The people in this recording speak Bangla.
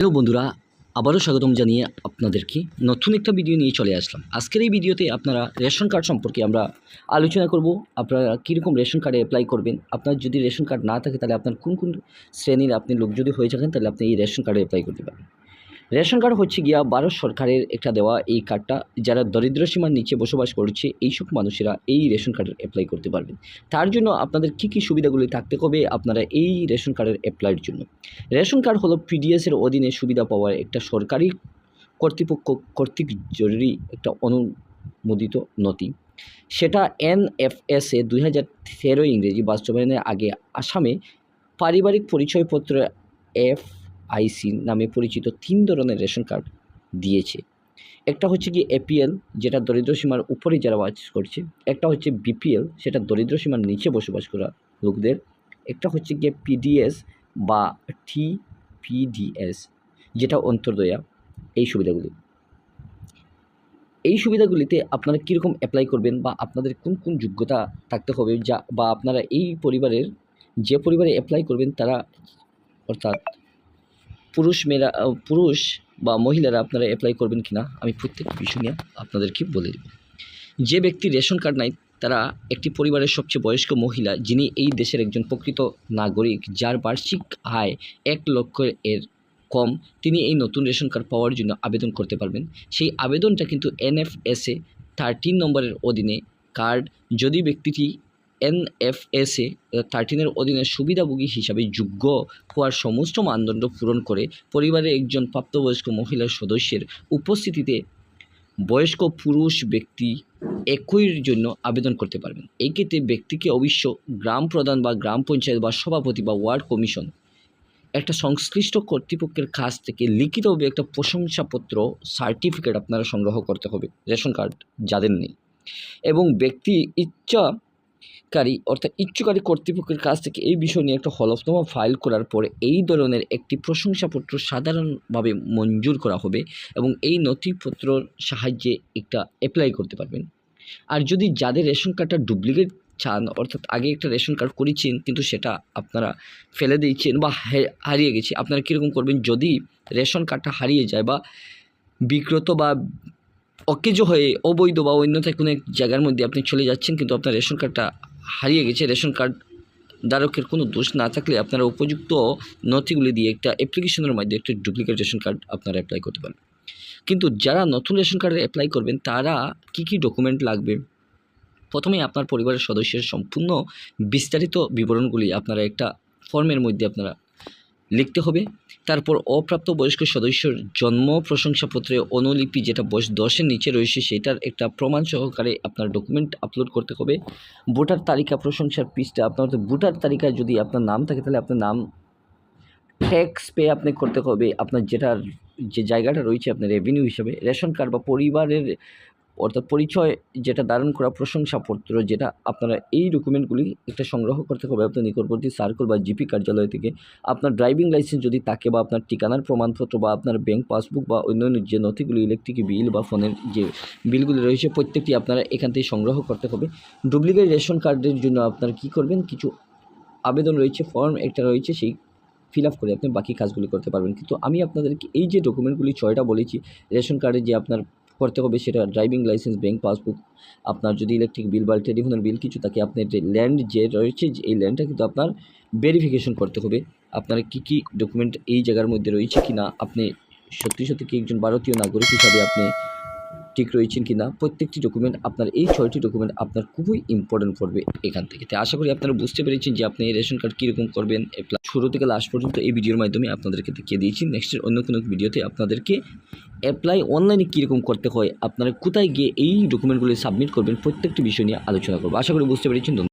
হ্যালো বন্ধুরা, আবারও স্বাগতম জানিয়ে আপনাদেরকে নতুন একটা ভিডিও নিয়ে চলে আসলাম। আজকের এই ভিডিওতে আপনারা রেশন কার্ড সম্পর্কে আমরা আলোচনা করব। আপনারা কীরকম রেশন কার্ডে অ্যাপ্লাই করবেন? আপনার যদি রেশন কার্ড না থাকে, তাহলে আপনার কোন কোন শ্রেণির আপনি লোক যদি হয়ে থাকেন, তাহলে আপনি এই রেশন কার্ডে অ্যাপ্লাই করতে পারেন রেশন কার্ড হচ্ছে গিয়া ভারত সরকারের একটা দেওয়া এই কার্ডটা, যারা দরিদ্র সীমার নিচে বসবাস করছে, এইসব মানুষেরা এই রেশন কার্ডের অ্যাপ্লাই করতে পারবেন। তার জন্য আপনাদের কী কী সুবিধাগুলি থাকতে হবে আপনারা এই রেশন কার্ডের অ্যাপ্লাইয়ের জন্য? রেশন কার্ড হলো পিডিএসের অধীনে সুবিধা পাওয়ার একটা সরকারি কর্তৃপক্ষ, কর্তৃক জরুরি একটা অনুমোদিত নথি। সেটা এনএফএসএ দুই হাজার তেরো ইংরেজি বাস্তবায়নের আগে আসামে পারিবারিক পরিচয়পত্র এফ আইসি নামে পরিচিত তিন ধরনের রেশন কার্ড দিয়েছে। একটা হচ্ছে কি এপিএল যেটা দরিদ্র সীমার উপরে যারা বাস করছে। একটা হচ্ছে বিপিএল সেটা দরিদ্র সীমার নিচে বসবাস করা লোকদের। একটা হচ্ছে গিয়ে পিডিএস বা টিপিডিএস যেটা অন্তর্দয়া। এই সুবিধাগুলি। এই সুবিধাগুলিতে আপনারা কীরকম অ্যাপ্লাই করবেন বা আপনাদের কোন কোন যোগ্যতা থাকতে হবে যা বা আপনারা এই পরিবারের যে পরিবারে অ্যাপ্লাই করবেন তারা অর্থাৎ পুরুষ মেয়েরা পুরুষ বা মহিলারা আপনারা অ্যাপ্লাই করবেন কিনা, আমি প্রত্যেক বিষয় নিয়ে আপনাদেরকে বলে দেব। যে ব্যক্তি রেশন কার্ড নাই, তারা একটি পরিবারের সবচেয়ে বয়স্ক মহিলা, যিনি এই দেশের একজন প্রকৃত নাগরিক, যার বার্ষিক আয় এক লক্ষ এর কম, তিনি এই নতুন রেশন কার্ড পাওয়ার জন্য আবেদন করতে পারবেন। সেই আবেদনটা কিন্তু এনএফএসএ থার্টিন নম্বরের অধীনে কার্ড যদি ব্যক্তিটি এনএফএসএ থার্টিনের অধীনে সুবিধাভোগী হিসাবে যোগ্য হওয়ার সমস্ত মানদণ্ড পূরণ করে পরিবারের একজন প্রাপ্তবয়স্ক মহিলার সদস্যের উপস্থিতিতে বয়স্ক পুরুষ ব্যক্তি একইর জন্য আবেদন করতে পারবেন। এই ক্ষেত্রে ব্যক্তিকে অবশ্য গ্রাম প্রধান বা গ্রাম পঞ্চায়েত বা সভাপতি বা ওয়ার্ড কমিশন একটা সংশ্লিষ্ট কর্তৃপক্ষের কাছ থেকে লিখিতভাবে একটা প্রশংসাপত্র, সার্টিফিকেট আপনারা সংগ্রহ করতে হবে, রেশন কার্ড যাদের নেই। এবং ব্যক্তি ইচ্ছাকারী অর্থাৎ ইচ্ছুকারী কর্তৃপক্ষের কাছ থেকে এই বিষয় নিয়ে একটা হলফনামা ফাইল করার পরে এই ধরনের একটি প্রশংসাপত্র সাধারণভাবে মঞ্জুর করা হবে এবং এই নথিপত্রর সাহায্যে একটা অ্যাপ্লাই করতে পারবেন। আর যদি যাদের রেশন কার্ডটা ডুপ্লিকেট চান, অর্থাৎ আগে একটা রেশন কার্ড করেছেন, কিন্তু সেটা আপনারা ফেলে দিয়েছেন বা হারিয়ে গেছে, আপনারা কীরকম করবেন? যদি রেশন কার্ডটা হারিয়ে যায় বা বিক্রত বা অকেজ হয়ে অবৈধ বা অন্যথায় কোনো এক জায়গার মধ্যে আপনি চলে যাচ্ছেন, কিন্তু আপনার রেশন কার্ডটা হারিয়ে গেছে। রেশন কার্ড ধারকের কোনো দোষ না থাকলে আপনারা উপযুক্ত নথিগুলি দিয়ে একটা অ্যাপ্লিকেশনের মাধ্যমে একটা ডুপ্লিকেট রেশন কার্ড আপনারা অ্যাপ্লাই করতে পারেন। কিন্তু যারা নতুন রেশন কার্ডে অ্যাপ্লাই করবেন, তারা কি কি ডকুমেন্ট লাগবে? প্রথমে আপনার পরিবারের সদস্যের সম্পূর্ণ বিস্তারিত বিবরণগুলি আপনারা একটা ফর্মের মধ্যে আপনারা লিখতে হবে। তারপর অপ্রাপ্ত বয়স্ক সদস্যর জন্ম প্রশংসাপত্রে অনুলিপি যেটা বয়স দশের নিচে রয়েছে সেটার একটা প্রমাণ সহকারে আপনার ডকুমেন্ট আপলোড করতে হবে। ভোটার তালিকা প্রশংসার পৃষ্ঠা, আপনার ভোটার তালিকায় যদি আপনার নাম থাকে তাহলে আপনার নাম ট্যাক্স পে আপনি করতে হবে। আপনার যেটার যে জায়গাটা রয়েছে আপনার রেভিনিউ হিসাবে রেশন কার্ড বা পরিবারের অর্থাৎ পরিচয় যেটা ধারণ করা প্রশংসাপত্র যেটা আপনারা এই ডকুমেন্টগুলি একটা সংগ্রহ করতে হবে আপনার নিকটবর্তী সার্কেল বা জিপি কার্যালয় থেকে। আপনার ড্রাইভিং লাইসেন্স যদি থাকে বা আপনার ঠিকানার প্রমাণপত্র বা আপনার ব্যাংক পাসবুক বা অন্যান্য যে নথিগুলি ইলেকট্রিক বিল বা ফোনের যে বিলগুলি রয়েছে, প্রত্যেকটি আপনারা এখান থেকে সংগ্রহ করতে হবে। ডুপ্লিকেট রেশন কার্ডের জন্য আপনারা কী করবেন? কিছু আবেদন রয়েছে ফর্ম একটা রয়েছে, সেই ফিল আপ করে আপনি বাকি কাজগুলি করতে পারবেন। কিন্তু আমি আপনাদেরকে এই যে ডকুমেন্টগুলি ছয়টা বলেছি রেশন কার্ডে যে আপনার করতে হবে, সেটা ড্রাইভিং লাইসেন্স ব্যাঙ্ক পাসবুক আপনার যদি ইলেকট্রিক বিল বা টেলিফোনের বিল কিছু থাকে, আপনার যে ল্যান্ড যে রয়েছে এই ল্যান্ডটা কিন্তু আপনার ভেরিফিকেশন করতে হবে। আপনার কী কী ডকুমেন্ট এই জায়গার মধ্যে রয়েছে কি না আপনি সত্যি সত্যি কি একজন ভারতীয় নাগরিক হিসাবে আপনি ঠিক রয়েছেন কি না প্রত্যেকটি ডকুমেন্ট আপনার, এই ছয়টি ডকুমেন্ট আপনার খুবই ইম্পর্টেন্ট পড়বে এখান থেকে। তাই আশা করি আপনারা বুঝতে পেরেছেন যে আপনি রেশন কার্ড কীরকম করবেন। শুরু থেকে লাস্ট পর্যন্ত এই ভিডিওর মাধ্যমে আপনাদেরকে দেখিয়ে দিয়েছি। নেক্সটের অন্য কোনো ভিডিওতে আপনাদেরকে অ্যাপ্লাই অনলাইনে কীরকম করতে হয়? আপনারা কোথায় গিয়ে এই ডকুমেন্টগুলি সাবমিট করবেন? প্রত্যেকটি বিষয় নিয়ে আলোচনা করব। আশা করি বুঝতে পেরেছেন।